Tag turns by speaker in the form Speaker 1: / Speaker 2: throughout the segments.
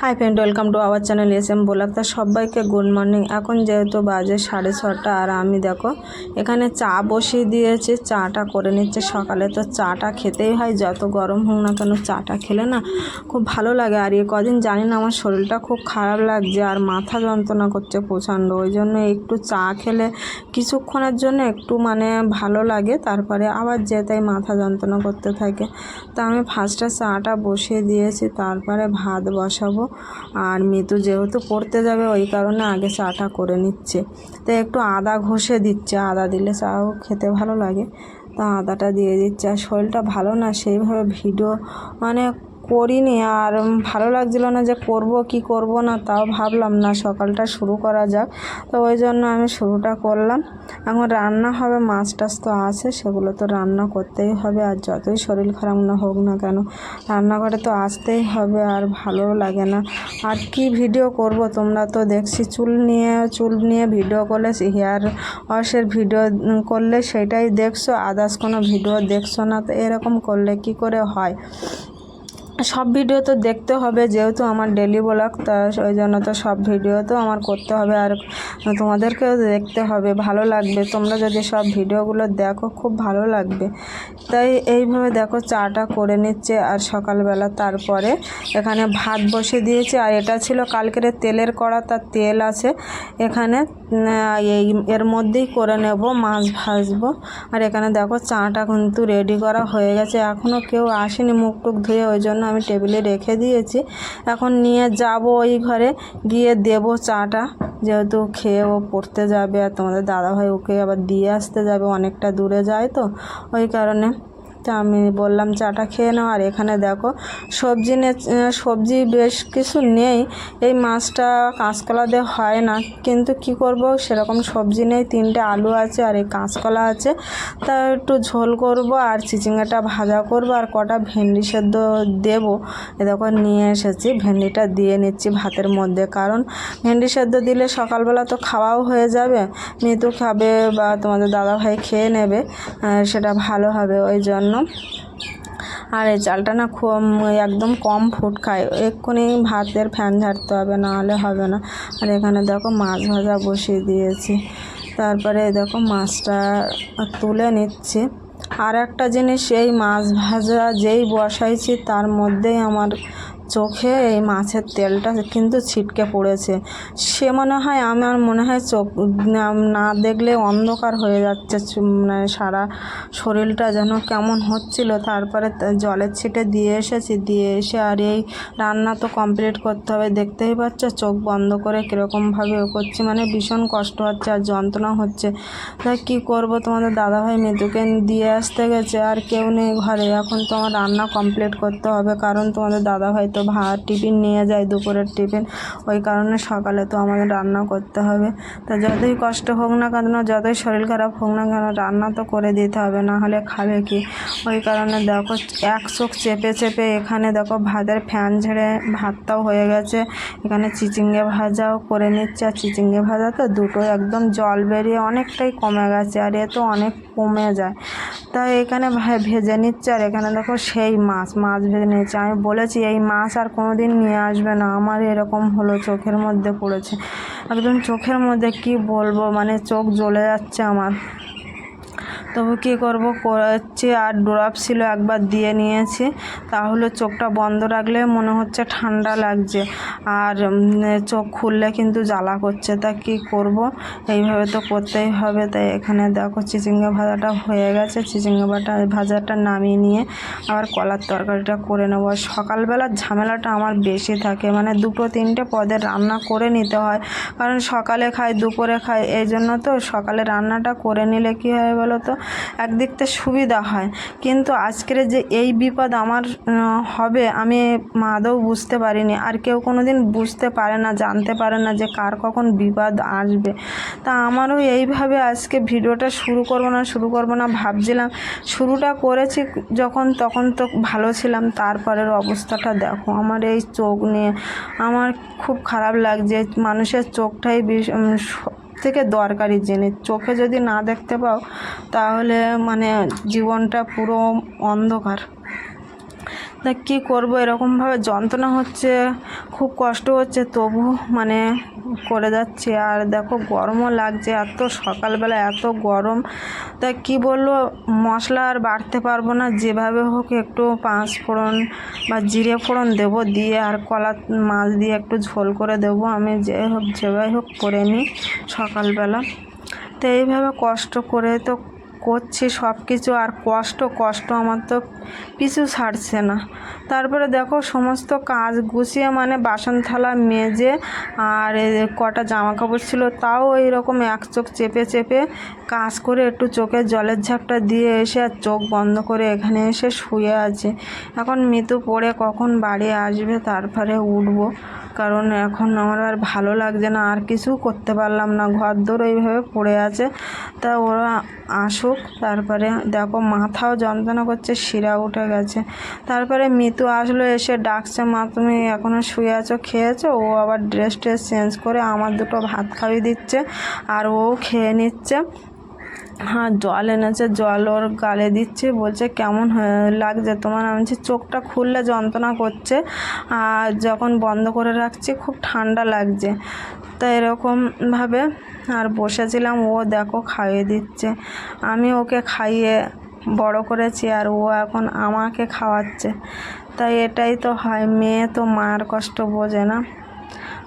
Speaker 1: Hi friend welcome to our channel S M তা সবাইকে good morning এখন যেহেতু বাজে সাড়ে ছটা আর আমি দেখো, এখানে চা বসিয়ে দিয়েছি, চাটা করে নিচ্ছে সকালে। তো চাটা খেতেই হয়, যত গরম হোক না কেন চাটা খেলে না খুব ভালো লাগে। আর এ কদিন জানি না, আমার শরীরটা খুব খারাপ লাগছে আর মাথা যন্ত্রণা করছে প্রচণ্ড। ওই জন্য একটু চা খেলে কিছুক্ষণের জন্য একটু মানে ভালো লাগে, তারপরে আবার যেতাই মাথা যন্ত্রণা করতে থাকে। তা আমি ফার্স্টে চাটা বসিয়ে দিয়েছি, তারপরে ভাত বসাবো। আর মিতু যেহেতু পড়তে যাবে, ওই কারণে আগে চাটা করে নিচ্ছে। তো একটু আদা ঘষে দিচ্ছে। আদা দিলে চাও খেতে ভালো লাগে। তা আদাটা দিয়ে দিচ্ছে। আর শরীরটা ভালো না, সেইভাবে ভিডিও মানে করিনি আর ভালো লাগছিল না যে করব, কি করব না, তাও ভাবলাম না, সকালটা শুরু করা যাক। তো ওই জন্য আমি শুরুটা করলাম। এখন রান্না হবে, মাছ টাছ তো আছে, সেগুলো তো রান্না করতেই হবে, আর যতই শরীর খারাপ না হোক না কেন, রান্নাঘরে তো আসতেই হবে, আর ভালোও লাগে না। আর কি ভিডিও করব, তোমরা তো দেখছি, চুল নিয়ে চুল নিয়ে ভিডিও করলে, হেয়ার ওয়াশের ভিডিও করলে সেটাই দেখছ আদার্স কোনো ভিডিও দেখছ না, তো এরকম করলে কি করে হয়? সব ভিডিও তো দেখতে হবে, যেহেতু আমার ডেলি ব্লগ তা ওই জন্য তো সব ভিডিও তো আমার করতে হবে। আর তোমাদেরকেও দেখতে হবে, ভালো লাগবে। তোমরা যদি সব ভিডিওগুলো দেখো, খুব ভালো লাগবে। তাই এইভাবে দেখো, চাটা করে নিচ্ছে আর সকালবেলা তারপরে এখানে ভাত বসে দিয়েছে। আর এটা ছিল কালকের তেলের কড়া, তার তেল আছে। এখানে এই এর মধ্যেই করে নেব, মাছ ভাজবো। আর এখানে দেখো, চাটা কিন্তু রেডি করা হয়ে গেছে। এখনও কেউ আসেনি মুখ টুক ধুয়ে, ওই জন্য আমি টেবিলে রেখে দিয়েছি। এখন নিয়ে যাব ওই ঘরে। গিয়ে দেব চাটা। যেহেতু খেয়ে ও পড়তে যাবে আর তোমাদের দাদাভাই ওকে আবার দিয়ে আসতে যাবে, অনেকটা দূরে যায় তো। ওই কারণে তা আমি বললাম, চাটা খেয়ে নাও। আর এখানে দেখো, সবজি সবজি বেশ কিছু নেই। এই মাছটা কাঁচকলা দিয়ে হয় না, কিন্তু কি করব? সেরকম সবজি নেই, তিনটে আলু আছে আর এই কাঁচকলা আছে। তা একটু ঝোল করব আর চিচিঙ্গাটা ভাজা করব আর কটা ভেন্ডি সেদ্ধ দেবো। এ দেখো, নিয়ে এসেছি, ভেন্ডিটা দিয়ে নিচ্ছি ভাতের মধ্যে। কারণ ভেন্ডি সেদ্ধ দিলে সকালবেলা তো খাওয়াও হয়ে যাবে মিতু খাবে বা তোমাদের দাদাভাই খেয়ে নেবে সেটা ভালো হবে। ওই জন্য জন্য। আর এই চালটা না খুব একদম কম ফুট খায়। এক্ষুনি ভাতের ফ্যান ঝাড়তে হবে, নাহলে হবে না। আর এখানে দেখো মাছ ভাজা বসিয়ে দিয়েছি। তারপরে দেখো মাছটা তুলে নিচ্ছি। আর একটা জিনিস, এই মাছ ভাজা যেই বসাইছি, তার মধ্যেই আমার চোখে এই মাছের তেলটা কিন্তু ছিটকে পড়েছে। সে মনে হয়, আমার মনে হয় চোখ না দেখলে অন্ধকার হয়ে যাচ্ছে মানে সারা শরীরটা যেন কেমন হচ্ছিল। তারপরে জলের ছিটে দিয়ে এসেছি, দিয়ে এসে আর এই রান্না তো কমপ্লিট করতে হবে। দেখতেই পাচ্ছ, চোখ বন্ধ করে কীরকমভাবে ও করছি মানে ভীষণ কষ্ট হচ্ছে আর যন্ত্রণা হচ্ছে। তাই কী করব? তোমাদের দাদাভাই মৃদুকে দিয়ে আসতে গেছে, আর কেউ নেই ঘরে। এখন তোমার রান্না কমপ্লিট করতে হবে, কারণ তোমাদের দাদাভাই তো ভাত, টিফিন নিয়ে যায়, দুপুরের টিফিন। ওই কারণে সকালে তো আমাদের রান্না করতে হবে। তো যতই কষ্ট হোক না কেন, যতই শরীর খারাপ হোক না কেন, রান্না তো করে দিতে হবে, না হলে খাবে কি? ওই কারণে দেখো, এক চোখ চেপে চেপে এখানে দেখো ভাতের ফ্যান ঝেড়ে ভাতটাও হয়ে গেছে। এখানে চিচিঙ্গে ভাজাও করে নিচ্ছে। আর চিচিঙ্গে ভাজা তো দুটো একদম জল বেরিয়ে অনেকটাই কমে গেছে, আর এ তো অনেক কমে যায়। তাই এখানে ভেজে নিচ্ছে। আর এখানে দেখো সেই মাছ মাছ ভেজে নিচ্ছে আমি বলেছি এই মাছ আর কোনো দিন নিয়ে আসবে না। আমার এরকম হলো চোখের মধ্যে পড়েছে। একদম চোখের মধ্যে কি বলব? মানে চোখ জ্বলে যাচ্ছে আমার। তবু কী করব? করাচ্ছি আর ড্রপ ছিল একবার দিয়ে নিয়েছি। তাহলে চোখটা বন্ধ রাখলে মনে হচ্ছে ঠান্ডা লাগছে। আর চোখ খুললে কিন্তু জ্বালা করছে। তা কি করব? এইভাবে তো করতেই হবে। তাই এখানে দেখো চিচিঙ্গা ভাজাটা হয়ে গেছে। চিচিঙ্গা বাটা ভাজাটা নামিয়ে নিয়ে আবার কলার তরকারিটা করে নেব। সকালবেলার ঝামেলাটা আমার বেশি থাকে। মানে দুটো তিনটে পদের রান্না করে নিতে হয়। কারণ সকালে খাই, দুপুরে খাই। এই জন্য তো সকালে রান্নাটা করে নিলে কী হয় বলো তো? একদিক থেকে সুবিধা হয়। কিন্তু আজকের যে এই বিপদ আমার হবে, আমি আদৌ বুঝতে পারিনি। আর কেউ কোনো দিন বুঝতে পারে না, জানতে পারে না যে কার কখন বিপদ আসবে। তা আমারও এইভাবে আজকে ভিডিওটা শুরু করব না, শুরু করব না ভাবছিলাম। শুরুটা করেছি যখন, তখন তো ভালো ছিলাম, তারপরের অবস্থাটা দেখো। আমার এই চোখ নিয়ে আমার খুব খারাপ লাগছে। মানুষের চোখটাই থেকে দরকারি জিনিস। চোখে যদি না দেখতে পাও তাহলে মানে জীবনটা পুরো অন্ধকার। তা কী করব? এরকমভাবে যন্ত্রণা হচ্ছে, খুব কষ্ট হচ্ছে তবু মানে করে যাচ্ছে। আর দেখো, গরমও লাগছে, এত সকালবেলা এত গরম। তা কি বলল মশলা আর বাড়তে পারব না। যেভাবে হোক একটু পাঁচ ফোড়ন বা জিরে ফোড়ন দেবো দিয়ে, আর কলা মাছ দিয়ে একটু ঝোল করে দেবো। আমি যে হোক, যেভাবে হোক করে নিই সকালবেলা। তো এইভাবে কষ্ট করে তো করছি সব কিছু আর কষ্ট কষ্ট আমার তো পিছু ছাড়ছে না। তারপরে দেখো সমস্ত কাজ গুছিয়ে মানে বাসন থালা মেজে আর কটা জামা কাপড় ছিল তাও ওই রকম এক চোখ চেপে চেপে কাজ করে একটু চোখে জলের ঝাপটা দিয়ে এসে আর চোখ বন্ধ করে এখানে এসে শুয়ে আছে। এখন মৃত্যু পড়ে কখন বাড়ি আসবে তারপরে উঠবো। কারণ এখন আমার আর ভালো লাগছে না, আর কিছু করতে পারলাম না। ঘর দৌড় এইভাবে পড়ে আছে। তা ওরা আসুক, তারপরে দেখো মাথাও যন্ত্রণা করছে, শিরা উঠে গেছে। তারপরে মিতু আসলো, এসে ডাকছে, মা, তুমি এখনও শুয়ে আছো, খেয়েছো? ও আবার ড্রেস ট্রেস চেঞ্জ করে আমার দুটো ভাত খাইয়ে দিচ্ছে, আর ও খেয়ে নিচ্ছে। হ্যাঁ জল এনেছে, জল ওর গালে দিচ্ছে, বলছে, কেমন লাগছে তোমার? আমি চোখটা খুললে যন্ত্রণা করছে, আর যখন বন্ধ করে রাখছি, খুব ঠান্ডা লাগছে। তা এরকমভাবে আর বসেছিলাম, ও দেখো খাইয়ে দিচ্ছে। আমি ওকে খাইয়ে বড় করেছি, আর ও এখন আমাকে খাওয়াচ্ছে। তাই এটাই তো হয়, মেয়ে তো মার কষ্ট বোঝে না।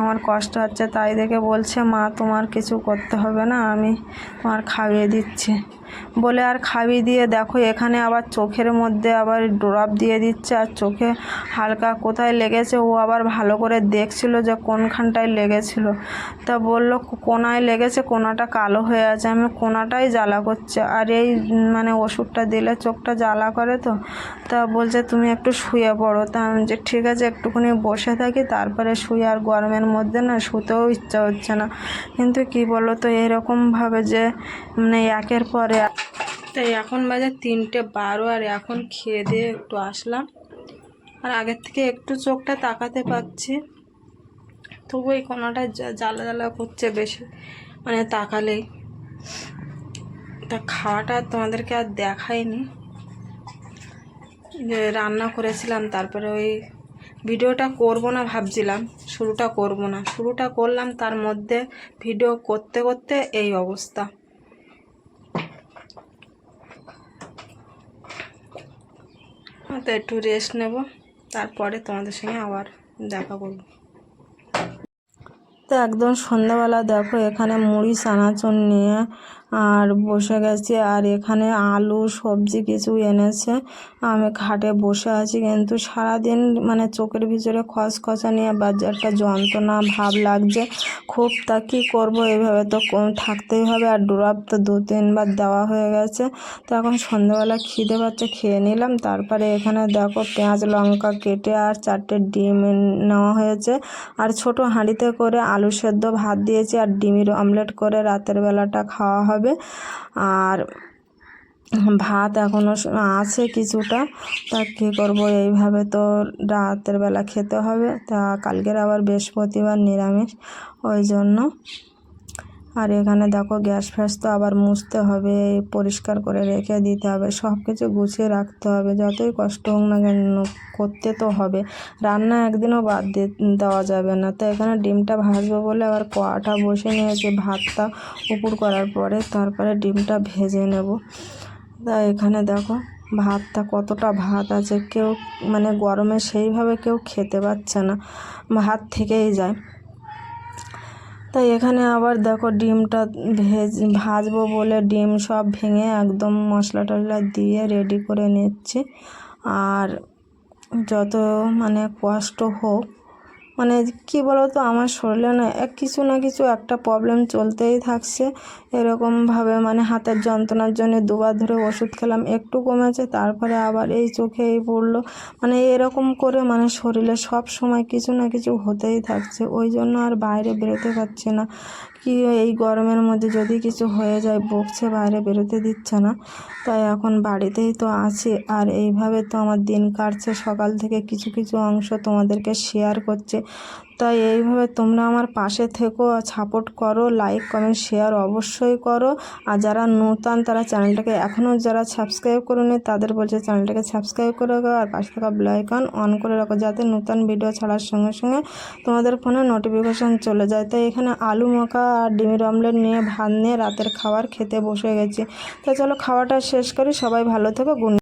Speaker 1: আমার কষ্ট হচ্ছে তাই দেখে বলছে, মা, তোমার কিছু করতে হবে না, আমি তোমার খাইয়ে দিচ্ছি। বলে, আর খাবি দিয়ে দেখো, এখানে আবার চোখের মধ্যে আবার ড্রপ দিয়ে দিচ্ছে, আর চোখে হালকা কোথায় লেগেছে, ও আবার ভালো করে দেখছিল যে কোনখানটায় লেগেছিল। তা বলল, কোনায় লেগেছে, কোনাটা কালো হয়ে আছে, আমি কোনাটাই জ্বালা করছে। আর এই মানে ওষুধটা দিলে চোখটা জ্বালা করে তো? তা বলছে, তুমি একটু শুয়ে পড়ো। তা আমি যে ঠিক আছে, একটুখানি বসে থাকি, তারপরে শুয়ে আর গরমের মধ্যে না শুতেও ইচ্ছা হচ্ছে না। কিন্তু কি বলো তো, এরকমভাবে যে মানে একের পরে তাই এখন বাজে তিনটে বারো আর এখন খেয়ে দিয়ে একটু আসলাম। আর আগের থেকে একটু চোখটা তাকাতে পাচ্ছি। তবু এই কোনোটা জ্বালা জ্বালা করছে বেশি মানে তাকালেই। তা খাওয়াটা তোমাদেরকে আর দেখাইনি। যে রান্না করেছিলাম, তারপরে ওই ভিডিওটা করব না ভাবছিলাম, শুরুটা করব না। শুরুটা করলাম, তার মধ্যে ভিডিও করতে করতে এই অবস্থা হ্যাঁ, তো একটু রেস্ট নেব। তারপরে তোমাদের সঙ্গে আবার দেখা করব। তো একদম সন্ধ্যাবেলা দেখো, এখানে মুড়ি, চানাচুর নিয়ে আর বসে গেছি, আর এখানে আলু, সবজি কিছু এনেছে। আমি খাটে বসে আছি, কিন্তু সারাদিন মানে চোখের ভিতরে খসখসা নিয়ে বা একটা যন্ত্রণা, ভাব লাগছে। খুব তা কী করব এইভাবে তো থাকতেই হবে। আর ড্রপ তো দু, তিনবার দেওয়া হয়ে গেছে। তো এখন সন্ধ্যাবেলা খিদে পাচ্ছে, খেয়ে নিলাম। তারপরে এখানে দেখো পেঁয়াজ, লঙ্কা কেটে আর চারটে ডিম নেওয়া হয়েছে। আর ছোট হাঁড়িতে করে আলু সেদ্ধ ভাত দিয়েছি, আর ডিমের অমলেট করে রাতের বেলাটা খাওয়া হবে। আর ভাত এখনও আছে কিছুটা। তা কী করব? এইভাবে তো রাতের বেলা খেতে হবে। তা কালকের আবার বৃহস্পতিবার নিরামিষ। ওই জন্য আর এখানে দেখো, গ্যাস ফ্যাস তো আবার মুছতে হবে, পরিষ্কার করে রেখে দিতে হবে সব কিছু গুছিয়ে রাখতে হবে, যতই কষ্ট হোক না কেন, করতে তো হবে। রান্না একদিনও বাদ দেওয়া যাবে না। তো এখানে ডিমটা ভাজবো বলে আবার কড়াটা বসে নিয়েছে, ভাতটা উপর করার পরে তারপরে ডিমটা ভেজে নেব। তা এখানে দেখো, ভাতটা কতটা ভাত আছে, কেউ মানে গরমে সেইভাবে কেউ খেতে পারছে না, ভাত থেকেই যায়। তাই এখানে আবার দেখো ডিমটা ভেজ, ভাজবো বলে ডিম সব ভেঙে একদম মশলা টশলা দিয়ে রেডি করে নিচ্ছি। আর যত মানে কষ্ট হোক মানে কি বলো তো আমার শরীরে না এক কিছু না কিছু একটা প্রবলেম চলতেই থাকছে। এরকমভাবে মানে হাতের যন্ত্রণার জন্য দুবার ধরে ওষুধ খেলাম, একটু কমেছে, তারপরে আবার এই চোখে এই পড়ল। মানে এরকম করে মানে শরীরে সব সময় কিছু না কিছু হতেই থাকছে, ওই জন্য আর বাইরে বেরোতে পারছে না। কি এই গরমের মধ্যে যদি কিছু হয়ে যায় বকছে বাইরে বেরোতে দিচ্ছে না। তাই এখন বাড়িতেই তো আছি, আর এইভাবে তো আমার দিন কাটছে। সকাল থেকে কিছু কিছু অংশ তোমাদেরকে শেয়ার করছে। তাই এইভাবে তোমরা আমার পাশে থেকো সাপোর্ট করো লাইক কমেন্ট শেয়ার অবশ্যই করো। আর যারা নূতন, তারা চ্যানেলটাকে এখনও যারা সাবস্ক্রাইব করেনি, তাদের বলছে চ্যানেলটাকে সাবস্ক্রাইব করে রাখো, আর পাশে থাকা বেলাইকন অন করে রাখো, যাতে নতুন ভিডিও ছাড়ার সঙ্গে সঙ্গে তোমাদের ফোনে নোটিফিকেশান চলে যায়। তাই এখানে আলু মাখা আর ডিমের অমলেট নিয়ে, ভাত নিয়ে, রাতের খাবার খেতে বসে গেছি। তো চলো, খাওয়াটা শেষ করি। সবাই ভালো থেকো, গুড